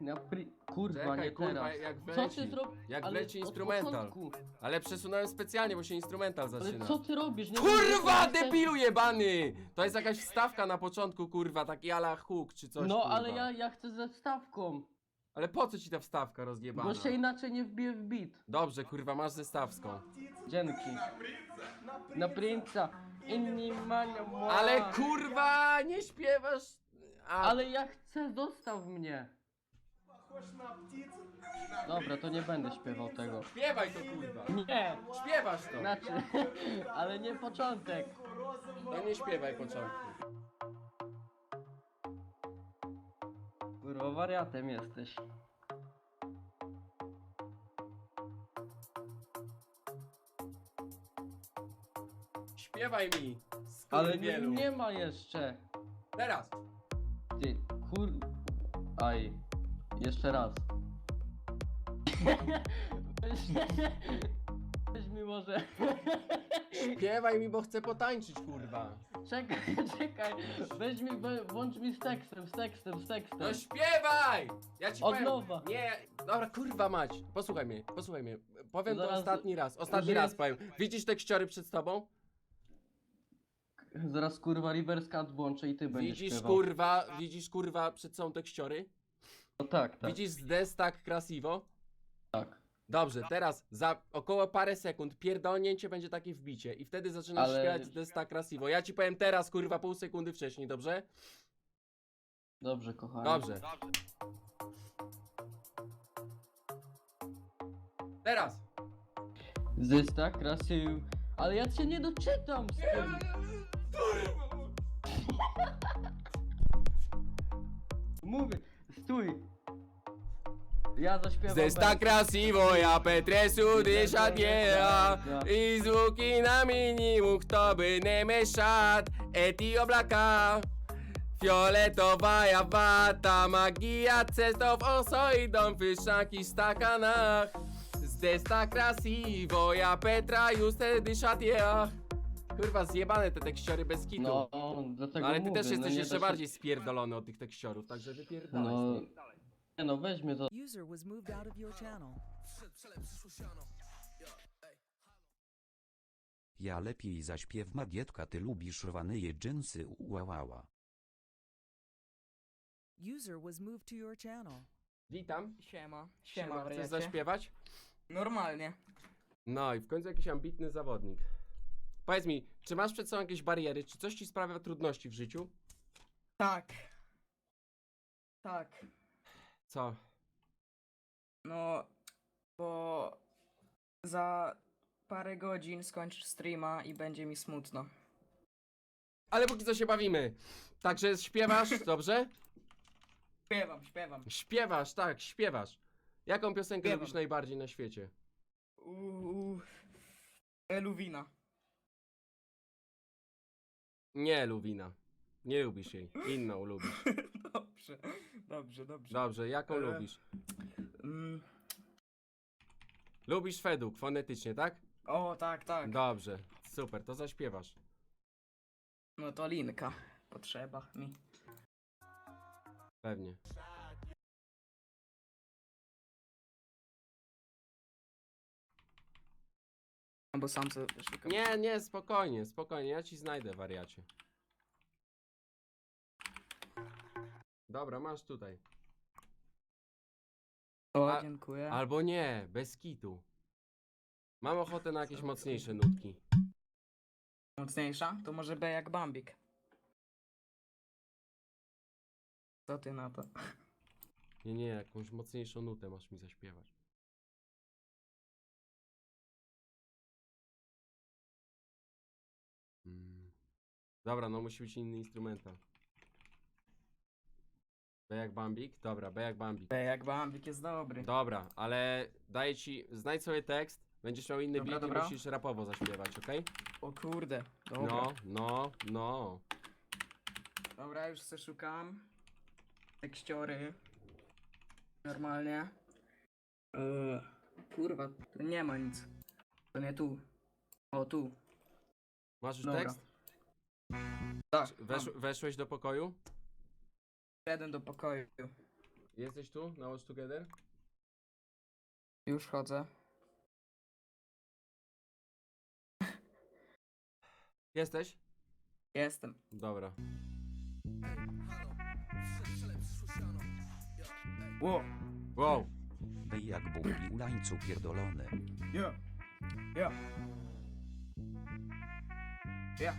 Na pri... Kurwa, Czekaj, nie kurwa, teraz. jak Co wleci. ty zrobisz? Jak Ale wleci instrumental. Ale przesunąłem specjalnie, bo się instrumental Ale zaczyna. co ty robisz? Nie Kurwa, wiem, jak debilu jebany! To jest jakaś wstawka na początku, kurwa, taki ala hook czy coś, No, kurwa. ale ja, ja chcę ze wstawką. Ale po co ci ta wstawka rozjebana? Bo się inaczej nie wbije w beat. Dobrze, kurwa, masz zestawską. Dzięki. Na princa. Inni mają Ale kurwa, nie śpiewasz... A, Ale ja chcę, zostaw mnie. Dobra, to nie będę śpiewał tego. Śpiewaj to, kurwa. Nie, Śpiewasz to. znaczy, ale nie początek. No nie śpiewaj początku. Kurwa, wariatem jesteś. Śpiewaj mi, Ale nie, skurwielu. nie ma jeszcze. Teraz. Ty, kur... Aj. Jeszcze raz. Weź, weź mi może... Śpiewaj mi, bo chcę potańczyć, kurwa. Czekaj, czekaj. Weź mi, we- włącz mi z tekstem, z tekstem, z tekstem. No śpiewaj! Ja ci Od powiem. nowa. Nie, dobra, kurwa mać. Posłuchaj mnie, posłuchaj mnie. Powiem to Zaraz- ostatni raz. Ostatni raz powiem. Widzisz te kściory przed tobą? Zaraz kurwa reverse cut włączę i ty będziesz Widzisz śpiewał. kurwa, widzisz kurwa przed sobą te kściory? No tak, tak, Widzisz z destak krasiwo? tak. Dobrze, teraz za około parę sekund pierdolnięcie będzie takie wbicie i wtedy zaczynasz Ale- śpiewać z destak krasiwo. Ja ci powiem teraz kurwa pół sekundy wcześniej, dobrze? Dobrze, kochani. Dobrze. Teraz. Zysta, krasił. Ale ja cię nie doczytam z tym. Mówię, stój. Ja zaśpiewam. Zesta wers. krasivo, ja Petresu dysza biera I звуки на minimum, kto by nie mieszat Eti oblaka Fioletowa wata Magia cestów oso idą Wyszaki w stakanach Zesta krasivo, ja Petra juste dysza ja Kurwa, zjebane te tekściory bez kitu. No, No, dlatego ale ty mówię, też jesteś no, nie jeszcze da się- bardziej spierdolony od tych tekściorów, także wypierdalaj No, stąd. nie no, weź mnie to. User was moved out of your channel. Ja lepiej zaśpiew Magietka ty lubisz rwanyje dżinsy ułałała. User was moved to your channel. Witam. Siema, siema, Siema, chcesz wariacie. zaśpiewać? Normalnie. No i w końcu jakiś ambitny zawodnik. Powiedz mi, czy masz przed sobą jakieś bariery? Czy coś ci sprawia trudności w życiu? Tak. Tak. Co? No, bo za parę godzin skończysz streama i będzie mi smutno. Ale póki co się bawimy. Także śpiewasz, dobrze? Śpiewam, śpiewam. Śpiewasz, tak, śpiewasz. Jaką piosenkę Śpiewam. lubisz najbardziej na świecie? Uuu. Eluwina. Nie, Luwina. Nie lubisz jej. Inną lubisz. dobrze, dobrze, dobrze. Dobrze, jaką E. lubisz? Mm. Lubisz Feduk, fonetycznie, tak? O, tak, tak. Dobrze, super, to zaśpiewasz. No to linka. Potrzeba mi. Pewnie. Albo sam sobie szukam. Nie, nie, spokojnie, spokojnie, ja ci znajdę, wariacie. Dobra, masz tutaj. O, A- dziękuję. Albo nie, bez kitu. Mam ochotę na jakieś mocniejsze nutki. Mocniejsza? To może B jak Bambik. Co ty na to? Nie, nie, jakąś mocniejszą nutę masz mi zaśpiewać. Dobra, no musi być inny instrumental. B jak Bambik? Dobra, B jak Bambik. B jak Bambik jest dobry. Dobra, ale daję ci, znajdź sobie tekst, będziesz miał inny Dobra, beat i dobra. musisz rapowo zaśpiewać, okej? O kurde. Dobra. No, no, no. Dobra, już se szukam. Tekściory. Normalnie. Eee, kurwa, tu nie ma nic. To nie tu. O, tu. Masz już Dobra. tekst? Tak. Wesz, mam. weszłeś do pokoju? Jeden do pokoju. Jesteś tu? Na Watch Together? Już chodzę. Jesteś? Jestem. Dobra. Ło. Wow. Bej jak Bóg i ulańcu pierdolony. Ja. Ja. Ja.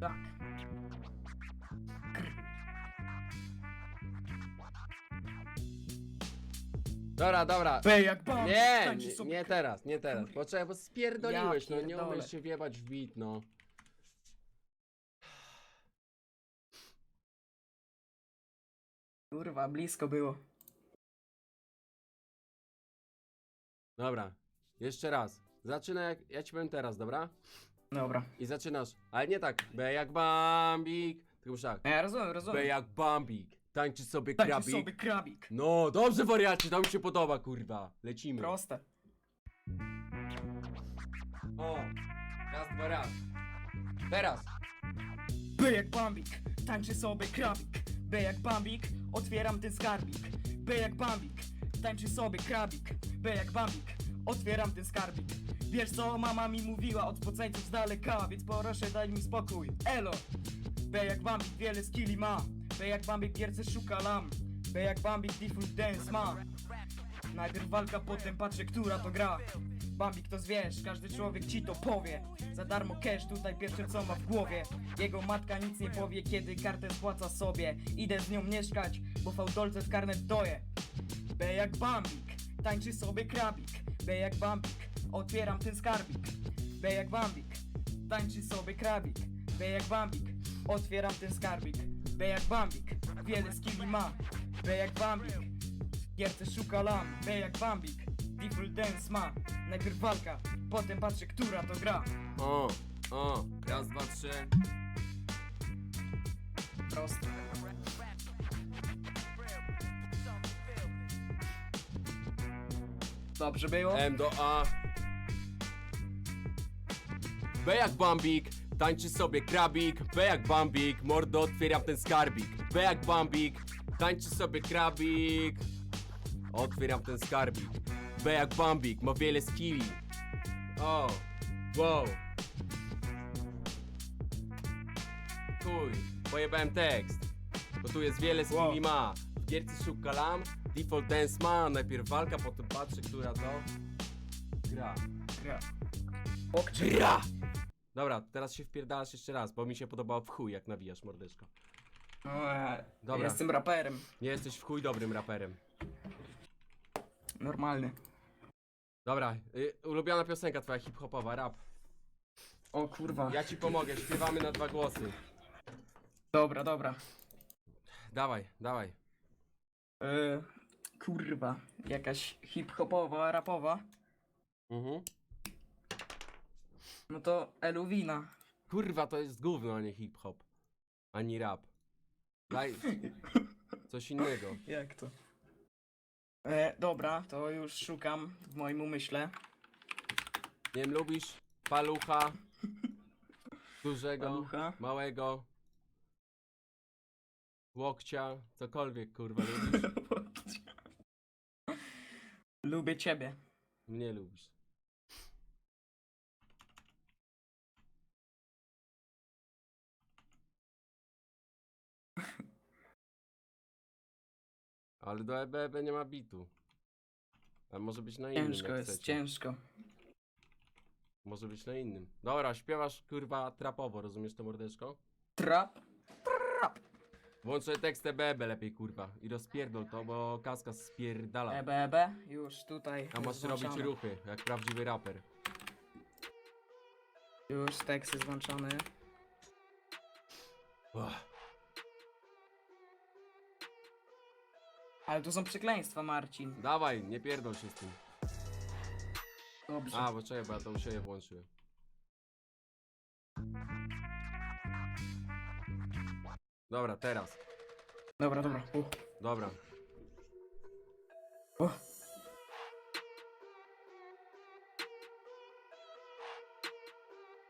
Tak. Dobra, dobra. Jak bam. Nie, tańczy nie, sobie nie teraz, nie teraz. Poczekaj, bo spierdoliłeś, Ja no nie pierdolę. umiesz się wjebać w bit, no. Kurwa, blisko było. Dobra, jeszcze raz. Zaczynaj jak, ja ci powiem teraz, dobra? Dobra. I zaczynasz, ale nie tak, B jak Bambik, tylko już tak. Ja rozumiem, B rozumiem. jak Bambik, tańczy sobie krabik. sobie krabik. No, dobrze wariacie, to mi się podoba, kurwa. Lecimy. Proste. O, raz, dwa, raz. Teraz. By jak bambik, tańczy sobie krabik. By jak bambik, otwieram ten skarbik. By jak bambik, tańczy sobie krabik. By jak bambik, otwieram ten skarbik. Wiesz co mama mi mówiła od poceńców z daleka, więc proszę daj mi spokój. Elo! By jak bambik wiele skilli ma. By jak bambik gierce szuka lam. By jak bambik default dance ma. Najpierw walka, potem patrzę, która to gra. Bambik to zwierz, każdy człowiek ci to powie. Za darmo cash, tutaj pierwsze co ma w głowie. Jego matka nic nie powie, kiedy kartę spłaca sobie. Idę z nią mieszkać, bo fałdolce w karnet doje. B jak Bambik, tańczy sobie krabik. B jak Bambik, otwieram ten skarbik. B jak Bambik, tańczy sobie krabik. B jak Bambik, otwieram ten skarbik. B jak Bambik, wiele skilli ma. B jak Bambik, gierce szuka lam. B jak Bambik, default dance ma. Najpierw walka, potem patrzę, która to gra. O, o, raz, dwa, trzy. Proste. Dobrze było? M do A. B jak Bambik, tańczy sobie krabik. B jak Bambik, mordo otwieram ten skarbik. B jak Bambik, tańczy sobie krabik. Otwieram ten skarbik. B jak Bambik, ma wiele skilli. O, wow. Chuj, pojebałem tekst. Bo tu jest wiele skilli Wow. ma. W gierce szuka lam, default dance ma. Najpierw walka, potem patrzy, która to gra. Gra. Gra! Dobra, teraz się wpierdalasz jeszcze raz, bo mi się podobało w chuj, jak nawijasz mordeczko. Eee, Dobra. Jestem raperem. Nie jesteś w chuj dobrym raperem. Normalny. Dobra, y, ulubiona piosenka twoja hip-hopowa, rap. O kurwa. Ja ci pomogę, śpiewamy na dwa głosy. Dobra, dobra. Dawaj, dawaj. Eee, kurwa. Jakaś hip-hopowa, rapowa. Mhm. No to Eluwina. Kurwa, to jest gówno, a nie hip-hop. Ani rap. Daj coś innego. Jak to? E, dobra, to już szukam w moim umyśle. Nie wiem, lubisz palucha? Dużego, Palucha? małego, łokcia, cokolwiek kurwa lubisz. Lubię ciebie. Mnie lubisz. Ale do EBEB nie ma bitu. A może być na innym. Ciężko jak jest, chcecie. ciężko. Może być na innym. Dobra, śpiewasz kurwa trapowo, rozumiesz to mordeczko? Trap? Włącz sobie tekst EBEB lepiej kurwa. I rozpierdol to, bo kaska spierdala. Ebe, ebe. Już tutaj. A masz robić włączamy. ruchy, jak prawdziwy raper. Już tekst jest włączony. Uch. Ale tu są przekleństwa, Marcin. Dawaj, nie pierdol się z tym. Dobrze. A, bo czekaj, bo ja to u siebie włączyłem. Dobra, teraz. Dobra, dobra. U. Dobra. U.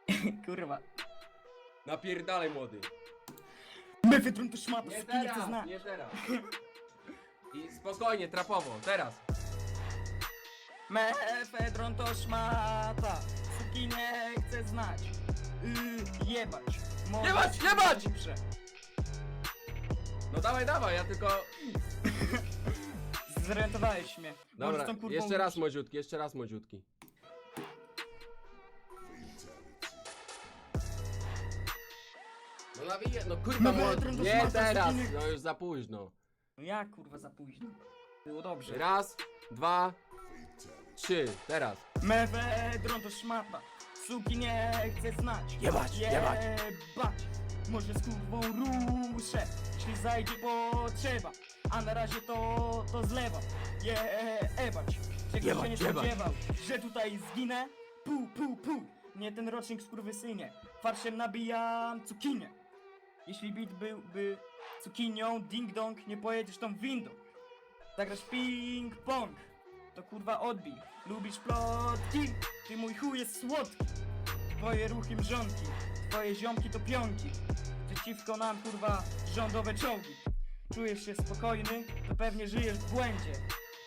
Kurwa. Napierdalaj młody. My Mefedron to szmata, Nie nie teraz, znać. nie teraz. I spokojnie, trapowo, teraz. Mefedron to szmata, suki nie chcę znać. Yy, jebać. Może Jebać, jebać! wyprze. No dawaj, dawaj, ja tylko... Zorientowałeś mnie. Dobra, tą kurwą jeszcze raz młodziutki, jeszcze raz młodziutki. No nawiję, no kurwa, No nie teraz, no już za późno. No jak kurwa za późno? Było dobrze. Raz, dwa, trzy, teraz. Mefedron to szmata, suki nie chcę znać. Jebać, jebać. Jebać. Może z kurwą ruszę, jeśli zajdzie potrzeba. A na razie to, to zlewam. Jebać. Czego się nie jebać. spodziewał, że tutaj zginę? Pu, pu, pu. Nie ten rocznik skurwysynie. Farszem nabijam cukinię. Jeśli bit byłby cukinią, ding dong, nie pojedziesz tą windą. Zagrasz ping pong, to kurwa odbij. Lubisz plotki, ty mój chuj jest słodki. Twoje ruchy mrzonki, twoje ziomki to pionki. Przeciwko nam kurwa rządowe czołgi. Czujesz się spokojny, to pewnie żyjesz w błędzie.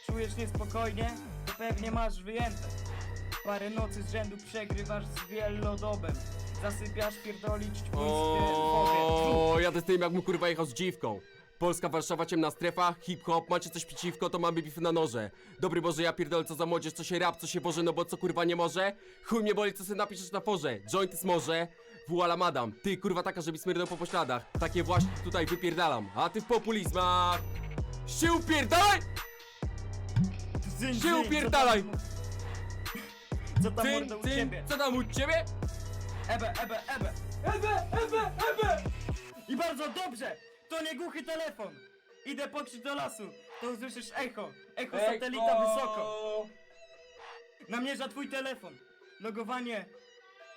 Czujesz niespokojnie, to pewnie masz wyjęte. Parę nocy z rzędu przegrywasz z wielodobem. Zasypiasz pierdolić ćpuńskie O, jadę z tym jak mu kurwa jechał z dziwką. Polska, Warszawa, ciemna strefa, hip-hop, macie coś przeciwko, to mamy bify na noże. Dobry Boże, ja pierdolę, co za młodzież, co się rap, co się boże, no bo co kurwa nie może? Chuj mnie boli, co sobie napiszesz na forze. Joint jest może, Wuala madam. Ty kurwa taka, żeby smyrnął po pośladach. Takie właśnie tutaj wypierdalam. A ty w populizmach. Się upierdalaj! Zyn, Się upierdalaj! Co tam mordo u ty, ciebie? co tam u ciebie? Ebe, ebe, ebe! Ebe, ebe, ebe! I bardzo dobrze! To nie głuchy telefon! Idę pokrzycz do lasu, to usłyszysz echo. Echo satelita wysoko. Namierza twój telefon. Logowanie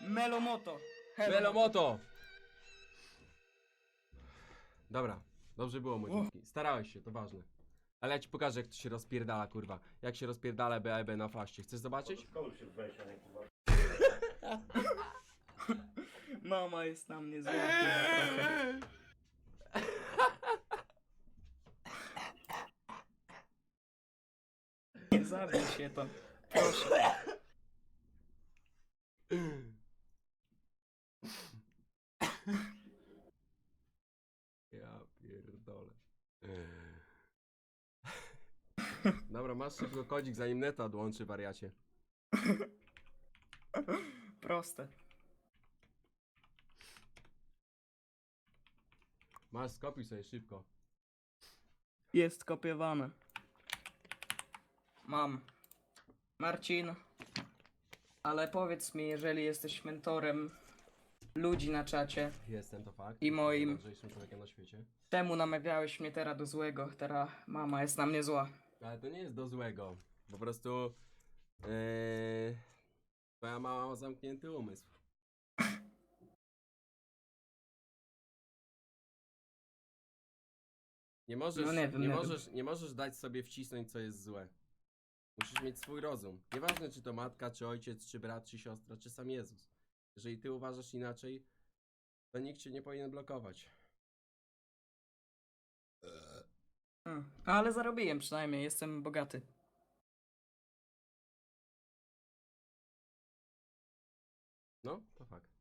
Melomoto. Hello. Velomoto! Dobra, dobrze było młodziutki. Starałeś się, to ważne. Ale ja ci pokażę jak to się rozpierdala, kurwa. Jak się rozpierdala BAB na faście. Chcesz zobaczyć? Mama jest na mnie zła. zabij się to. Proszę. Ja pierdolę. Dobra, masz szybko kodzik zanim neta odłączy wariacie. Proste. Masz skopiuj sobie szybko. Jest kopiowane. Mam. Marcin, ale powiedz mi, jeżeli jesteś mentorem ludzi na czacie, Jestem to fakt. I moim. Człowiekiem na świecie. czemu namawiałeś mnie teraz do złego? Teraz mama jest na mnie zła. Ale to nie jest do złego. Po prostu. Yy, twoja mama ma zamknięty umysł. Nie możesz, No nie wiem, nie, nie wiem. możesz, nie możesz dać sobie wcisnąć, co jest złe. Musisz mieć swój rozum. Nieważne, czy to matka, czy ojciec, czy brat, czy siostra, czy sam Jezus. Jeżeli ty uważasz inaczej, to nikt cię nie powinien blokować. Hmm. Ale zarobiłem przynajmniej, jestem bogaty. No, to fakt.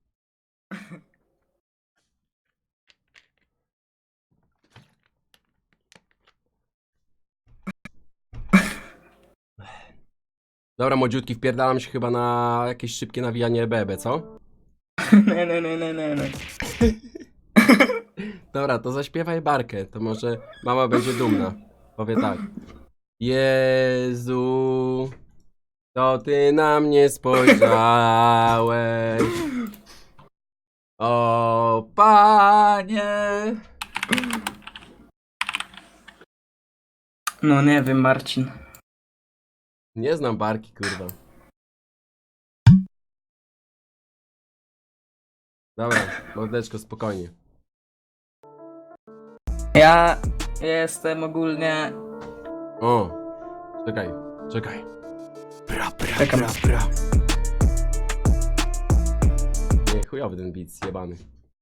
Dobra, młodziutki, wpierdalam się chyba na jakieś szybkie nawijanie BB, co? nie, nie, nie, nie, nie, nie. Dobra, to zaśpiewaj barkę, to może mama będzie dumna. Powie tak. Jezu, to ty na mnie spojrzałeś. O panie. No nie wiem, Marcin. Nie znam barki, kurwa. Dobra, mordeczko, spokojnie. Ja jestem ogólnie... O, czekaj, czekaj. Czekam. Nie, chujowy ten beat, zjebany.